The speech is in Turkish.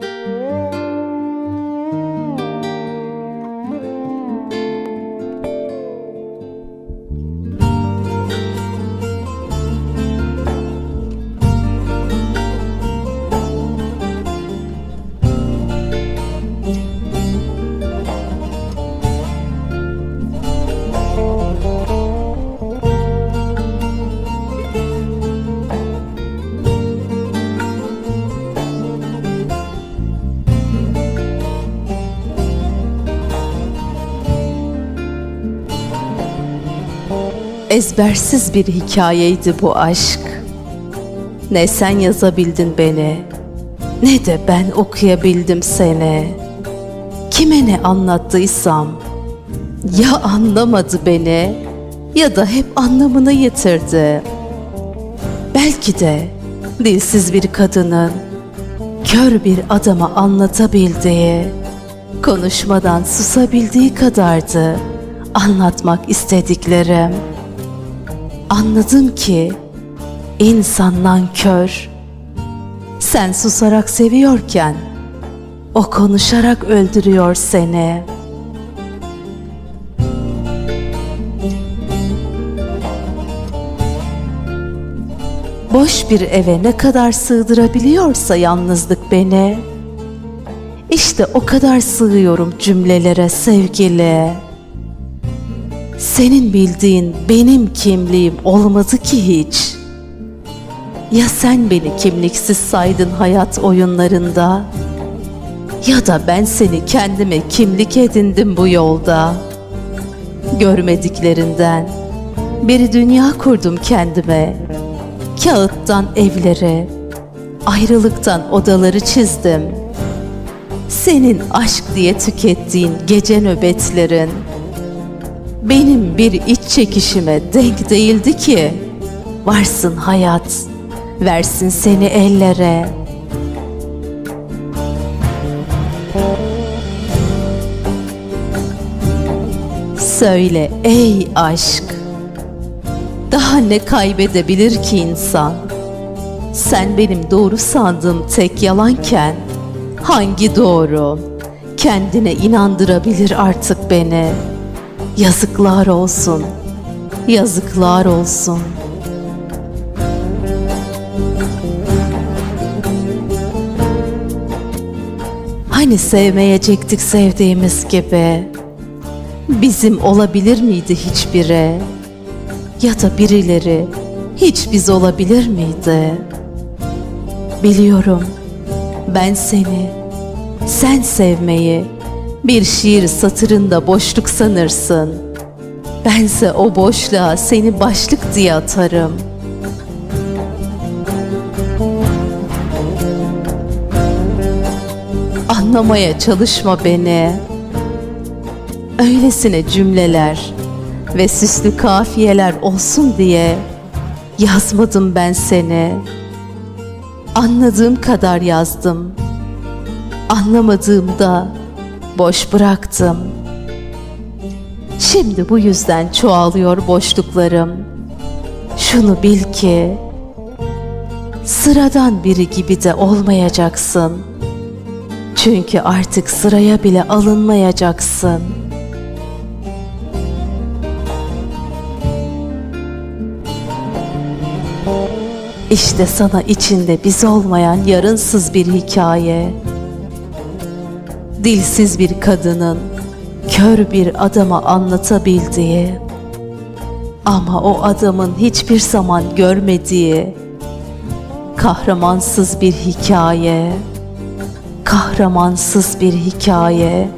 Música Ezbersiz bir hikayeydi bu aşk. Ne sen yazabildin beni, ne de ben okuyabildim seni. Kime ne anlattıysam, ya anlamadı beni ya da hep anlamını yitirdi. Belki de dilsiz bir kadının kör bir adama anlatabildiği, konuşmadan susabildiği kadardı anlatmak istediklerim. Anladım ki insan nankör. Sen susarak seviyorken o konuşarak öldürüyor seni. Boş bir eve ne kadar sığdırabiliyorsa yalnızlık beni. İşte o kadar sığıyorum cümlelere sevgili. Senin bildiğin benim kimliğim olmadı ki hiç. Ya sen beni kimliksiz saydın hayat oyunlarında? Ya da ben seni kendime kimlik edindim bu yolda. Görmediklerinden bir dünya kurdum kendime. Kağıttan evleri, ayrılıktan odaları çizdim. Senin aşk diye tükettiğin gece nöbetlerin benim bir iç çekişime denk değildi ki. Varsın hayat, versin seni ellere. Söyle ey aşk, daha ne kaybedebilir ki insan? Sen benim doğru sandığım tek yalanken, hangi doğru kendine inandırabilir artık beni?'' Yazıklar olsun. Yazıklar olsun. Hani sevmeyecektik sevdiğimiz gibi? Bizim olabilir miydi hiçbiri? Ya da birileri hiç biz olabilir miydi? Biliyorum ben seni, sen sevmeyi, bir şiir satırında boşluk sanırsın. Bense o boşluğa seni başlık diye atarım. Anlamaya çalışma beni. Öylesine cümleler ve süslü kafiyeler olsun diye yazmadım ben seni. Anladığım kadar yazdım. Anlamadığımda boş bıraktım. Şimdi bu yüzden çoğalıyor boşluklarım. Şunu bil ki sıradan biri gibi de olmayacaksın. Çünkü artık sıraya bile alınmayacaksın. İşte sana içinde biz olmayan yarınsız bir hikaye dilsiz bir kadının kör bir adama anlatabildiği ama o adamın hiçbir zaman görmediği kahramansız bir hikaye kahramansız bir hikaye.